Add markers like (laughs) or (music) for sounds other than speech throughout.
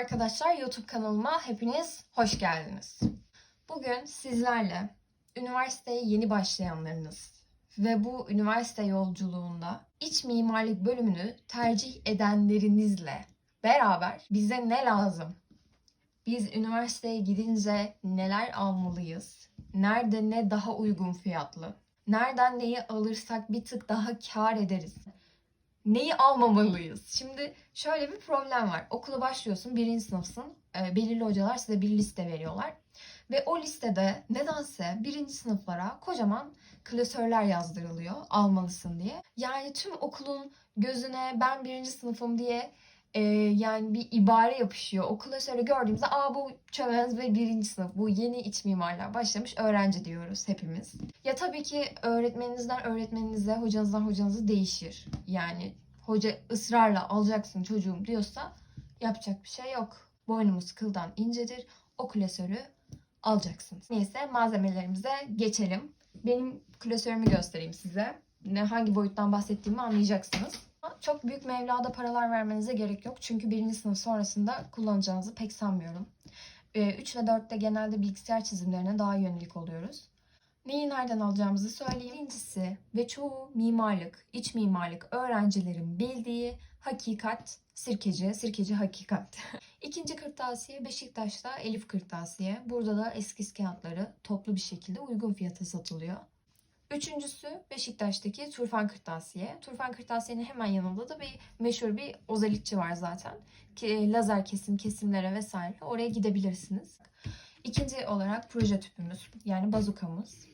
arkadaşlar YouTube kanalıma hepiniz hoş geldiniz. Bugün sizlerle üniversiteye yeni başlayanlarınız ve bu üniversite yolculuğunda iç mimarlık bölümünü tercih edenlerinizle beraber bize ne lazım? Biz üniversiteye gidince neler almalıyız? Nerede ne daha uygun fiyatlı? Nereden neyi alırsak bir tık daha kar ederiz? Neyi almamalıyız? Şimdi şöyle bir problem var. Okula başlıyorsun, birinci sınıfsın. Ee, belirli hocalar size bir liste veriyorlar. Ve o listede nedense birinci sınıflara kocaman klasörler yazdırılıyor almalısın diye. Yani tüm okulun gözüne ben birinci sınıfım diye e, yani bir ibare yapışıyor. O klasörü gördüğümüzde aa bu çömez ve birinci sınıf. Bu yeni iç mimarlar başlamış öğrenci diyoruz hepimiz. Ya tabii ki öğretmeninizden öğretmeninize, hocanızdan hocanıza değişir. Yani hoca ısrarla alacaksın çocuğum diyorsa yapacak bir şey yok. Boynumuz kıldan incedir. O klasörü alacaksınız. Neyse malzemelerimize geçelim. Benim klasörümü göstereyim size. Ne hangi boyuttan bahsettiğimi anlayacaksınız. Çok büyük mevlada paralar vermenize gerek yok. Çünkü birinci sınıf sonrasında kullanacağınızı pek sanmıyorum. 3 ve 4'te genelde bilgisayar çizimlerine daha yönelik oluyoruz. Neyi nereden alacağımızı söyleyeyim. Birincisi ve çoğu mimarlık, iç mimarlık öğrencilerin bildiği hakikat sirkeci, sirkeci hakikat. (laughs) İkinci kırtasiye Beşiktaş'ta Elif Kırtasiye. Burada da eskiz kağıtları toplu bir şekilde uygun fiyata satılıyor. Üçüncüsü Beşiktaş'taki Turfan Kırtasiye. Turfan Kırtasiye'nin hemen yanında da bir meşhur bir ozalikçi var zaten. Ki, lazer kesim, kesimlere vesaire oraya gidebilirsiniz. İkinci olarak proje tüpümüz yani bazukamız.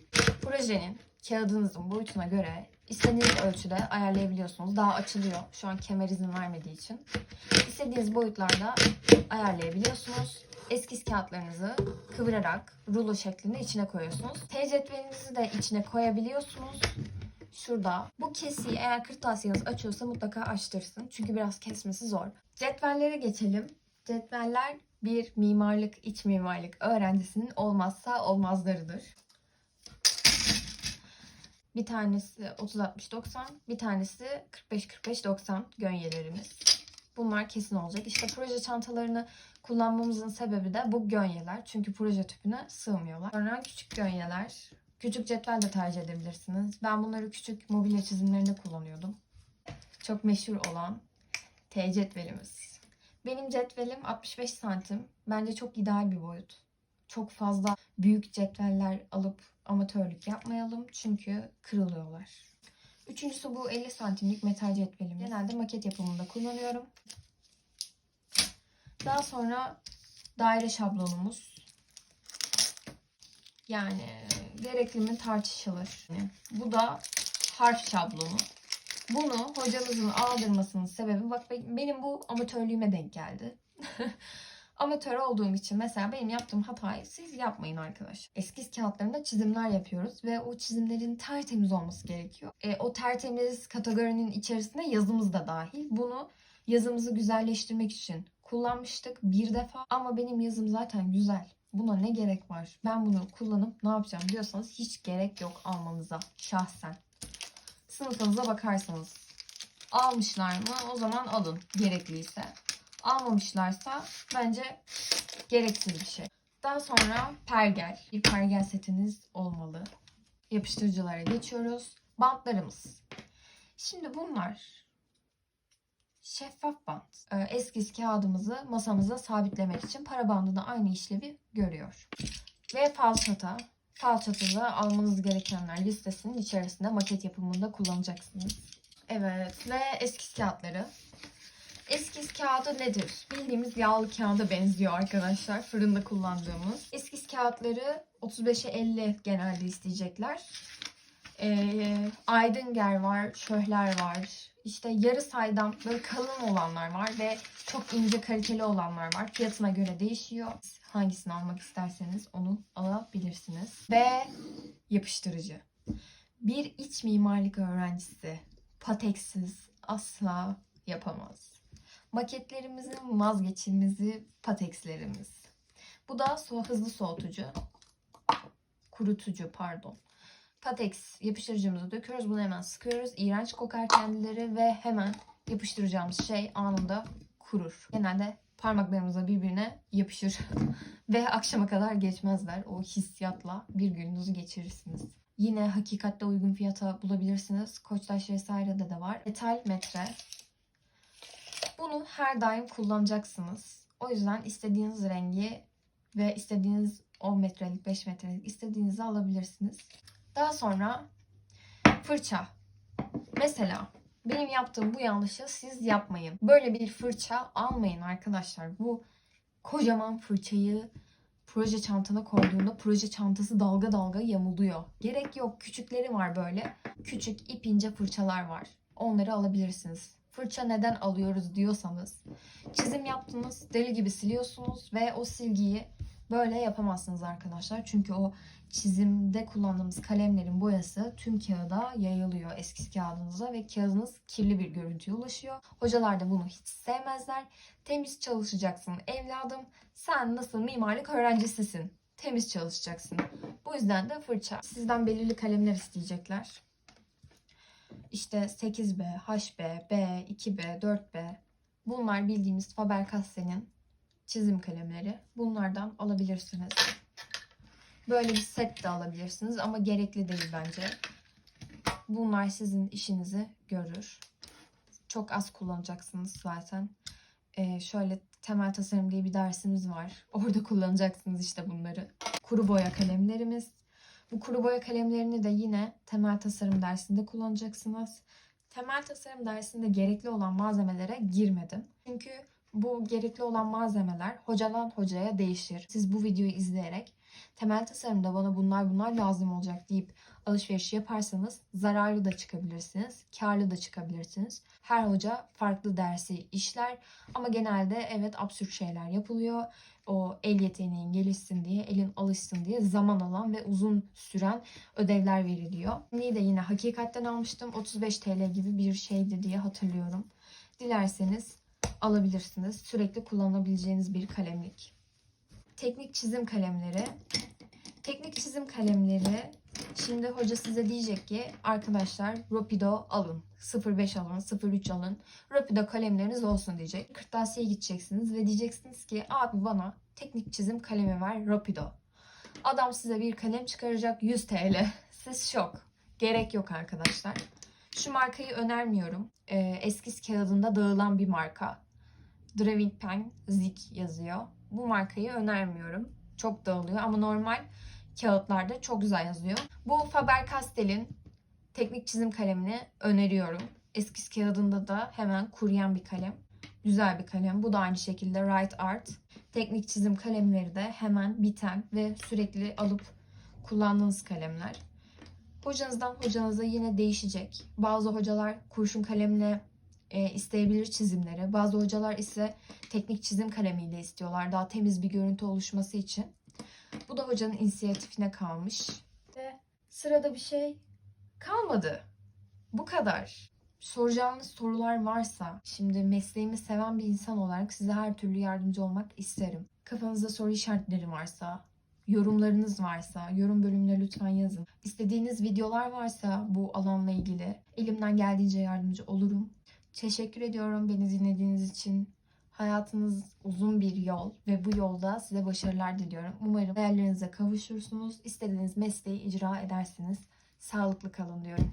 Projenin kağıdınızın boyutuna göre istediğiniz ölçüde ayarlayabiliyorsunuz. Daha açılıyor. Şu an kemer izin vermediği için. İstediğiniz boyutlarda ayarlayabiliyorsunuz. Eskiz kağıtlarınızı kıvırarak rulo şeklinde içine koyuyorsunuz. T cetvelinizi de içine koyabiliyorsunuz. Şurada. Bu kesiyi eğer kırtasiyeniz açıyorsa mutlaka açtırsın. Çünkü biraz kesmesi zor. Cetvellere geçelim. Cetveller bir mimarlık, iç mimarlık öğrencisinin olmazsa olmazlarıdır. Bir tanesi 30-60-90, bir tanesi 45-45-90 gönyelerimiz. Bunlar kesin olacak. İşte proje çantalarını kullanmamızın sebebi de bu gönyeler. Çünkü proje tüpüne sığmıyorlar. Sonra küçük gönyeler. Küçük cetvel de tercih edebilirsiniz. Ben bunları küçük mobilya çizimlerinde kullanıyordum. Çok meşhur olan T cetvelimiz. Benim cetvelim 65 santim. Bence çok ideal bir boyut. Çok fazla büyük cetveller alıp amatörlük yapmayalım. Çünkü kırılıyorlar. Üçüncüsü bu 50 santimlik metal cetvelim. Genelde maket yapımında kullanıyorum. Daha sonra daire şablonumuz. Yani gerekli mi tartışılır. Bu da harf şablonu. Bunu hocamızın aldırmasının sebebi bak benim bu amatörlüğüme denk geldi. (laughs) Amatör olduğum için mesela benim yaptığım hatayı siz yapmayın arkadaşlar. Eskiz kağıtlarında çizimler yapıyoruz ve o çizimlerin tertemiz olması gerekiyor. E, o tertemiz kategorinin içerisinde yazımız da dahil. Bunu yazımızı güzelleştirmek için kullanmıştık bir defa ama benim yazım zaten güzel. Buna ne gerek var? Ben bunu kullanıp ne yapacağım diyorsanız hiç gerek yok almanıza şahsen. Sınıfınıza bakarsanız almışlar mı o zaman alın gerekliyse. Almamışlarsa bence gereksiz bir şey. Daha sonra pergel. Bir pergel setiniz olmalı. Yapıştırıcılara geçiyoruz. Bantlarımız. Şimdi bunlar şeffaf bant. Ee, Eskiz kağıdımızı masamıza sabitlemek için para bandı da aynı işlevi görüyor. Ve falçata. Falçatada almanız gerekenler listesinin içerisinde maket yapımında kullanacaksınız. Evet ve eskiz kağıtları. Eskiz kağıdı nedir? Bildiğimiz yağlı kağıda benziyor arkadaşlar. Fırında kullandığımız. Eskiz kağıtları 35'e 50 genelde isteyecekler. Ee, Aydınger var, şöhler var. İşte yarı saydam böyle kalın olanlar var ve çok ince kaliteli olanlar var. Fiyatına göre değişiyor. Hangisini almak isterseniz onu alabilirsiniz. Ve yapıştırıcı. Bir iç mimarlık öğrencisi pateksiz asla yapamaz. Maketlerimizin vazgeçilmezi patekslerimiz. Bu da so hızlı soğutucu. Kurutucu pardon. Pateks yapıştırıcımızı döküyoruz. Bunu hemen sıkıyoruz. İğrenç kokar kendileri ve hemen yapıştıracağımız şey anında kurur. Genelde parmaklarımıza birbirine yapışır. (laughs) Ve akşama kadar geçmezler. O hissiyatla bir gününüzü geçirirsiniz. Yine hakikatte uygun fiyata bulabilirsiniz. Koçtaş vesairede de var. Metal metre. Bunu her daim kullanacaksınız. O yüzden istediğiniz rengi ve istediğiniz 10 metrelik, 5 metrelik istediğinizi alabilirsiniz. Daha sonra fırça. Mesela benim yaptığım bu yanlışı siz yapmayın. Böyle bir fırça almayın arkadaşlar. Bu kocaman fırçayı proje çantana koyduğunda proje çantası dalga dalga yamuluyor. Gerek yok. Küçükleri var böyle. Küçük ip ince fırçalar var. Onları alabilirsiniz. Fırça neden alıyoruz diyorsanız çizim yaptınız, deli gibi siliyorsunuz ve o silgiyi böyle yapamazsınız arkadaşlar. Çünkü o çizimde kullandığımız kalemlerin boyası tüm kağıda yayılıyor eski kağıdınıza ve kağıdınız kirli bir görüntüye ulaşıyor. Hocalar da bunu hiç sevmezler. Temiz çalışacaksın evladım. Sen nasıl mimarlık öğrencisisin? Temiz çalışacaksın. Bu yüzden de fırça. Sizden belirli kalemler isteyecekler. İşte 8B, HB, B, 2B, 4B. Bunlar bildiğimiz Faber-Castell'in çizim kalemleri. Bunlardan alabilirsiniz. Böyle bir set de alabilirsiniz ama gerekli değil bence. Bunlar sizin işinizi görür. Çok az kullanacaksınız zaten. Ee, şöyle temel tasarım diye bir dersimiz var. (laughs) Orada kullanacaksınız işte bunları. Kuru boya kalemlerimiz. Bu kuru boya kalemlerini de yine temel tasarım dersinde kullanacaksınız. Temel tasarım dersinde gerekli olan malzemelere girmedim. Çünkü bu gerekli olan malzemeler hocadan hocaya değişir. Siz bu videoyu izleyerek temel tasarımda bana bunlar bunlar lazım olacak deyip alışveriş yaparsanız zararlı da çıkabilirsiniz, karlı da çıkabilirsiniz. Her hoca farklı dersi işler ama genelde evet absürt şeyler yapılıyor. O el yeteneğin gelişsin diye, elin alışsın diye zaman alan ve uzun süren ödevler veriliyor. Niye de yine hakikatten almıştım. 35 TL gibi bir şeydi diye hatırlıyorum. Dilerseniz alabilirsiniz. Sürekli kullanabileceğiniz bir kalemlik. Teknik çizim kalemleri. Teknik çizim kalemleri Şimdi hoca size diyecek ki arkadaşlar Rapido alın. 05 alın, 03 alın. Rapido kalemleriniz olsun diyecek. Kırtasiye gideceksiniz ve diyeceksiniz ki abi bana teknik çizim kalemi ver Rapido. Adam size bir kalem çıkaracak 100 TL. Siz şok. Gerek yok arkadaşlar. Şu markayı önermiyorum. Ee, eskiz kağıdında dağılan bir marka. Drawing Pen Zik yazıyor. Bu markayı önermiyorum. Çok dağılıyor ama normal kağıtlarda çok güzel yazıyor. Bu Faber-Castell'in teknik çizim kalemini öneriyorum. Eskiz kağıdında da hemen kuruyan bir kalem. Güzel bir kalem. Bu da aynı şekilde Write Art. Teknik çizim kalemleri de hemen biten ve sürekli alıp kullandığınız kalemler. Hocanızdan hocanıza yine değişecek. Bazı hocalar kurşun kalemle e, isteyebilir çizimleri. Bazı hocalar ise teknik çizim kalemiyle istiyorlar. Daha temiz bir görüntü oluşması için. Bu da hocanın inisiyatifine kalmış. Ve sırada bir şey kalmadı. Bu kadar. Soracağınız sorular varsa, şimdi mesleğimi seven bir insan olarak size her türlü yardımcı olmak isterim. Kafanızda soru işaretleri varsa, yorumlarınız varsa yorum bölümüne lütfen yazın. İstediğiniz videolar varsa bu alanla ilgili elimden geldiğince yardımcı olurum. Teşekkür ediyorum beni dinlediğiniz için. Hayatınız uzun bir yol ve bu yolda size başarılar diliyorum. Umarım hayallerinize kavuşursunuz. İstediğiniz mesleği icra edersiniz. Sağlıklı kalın diyorum.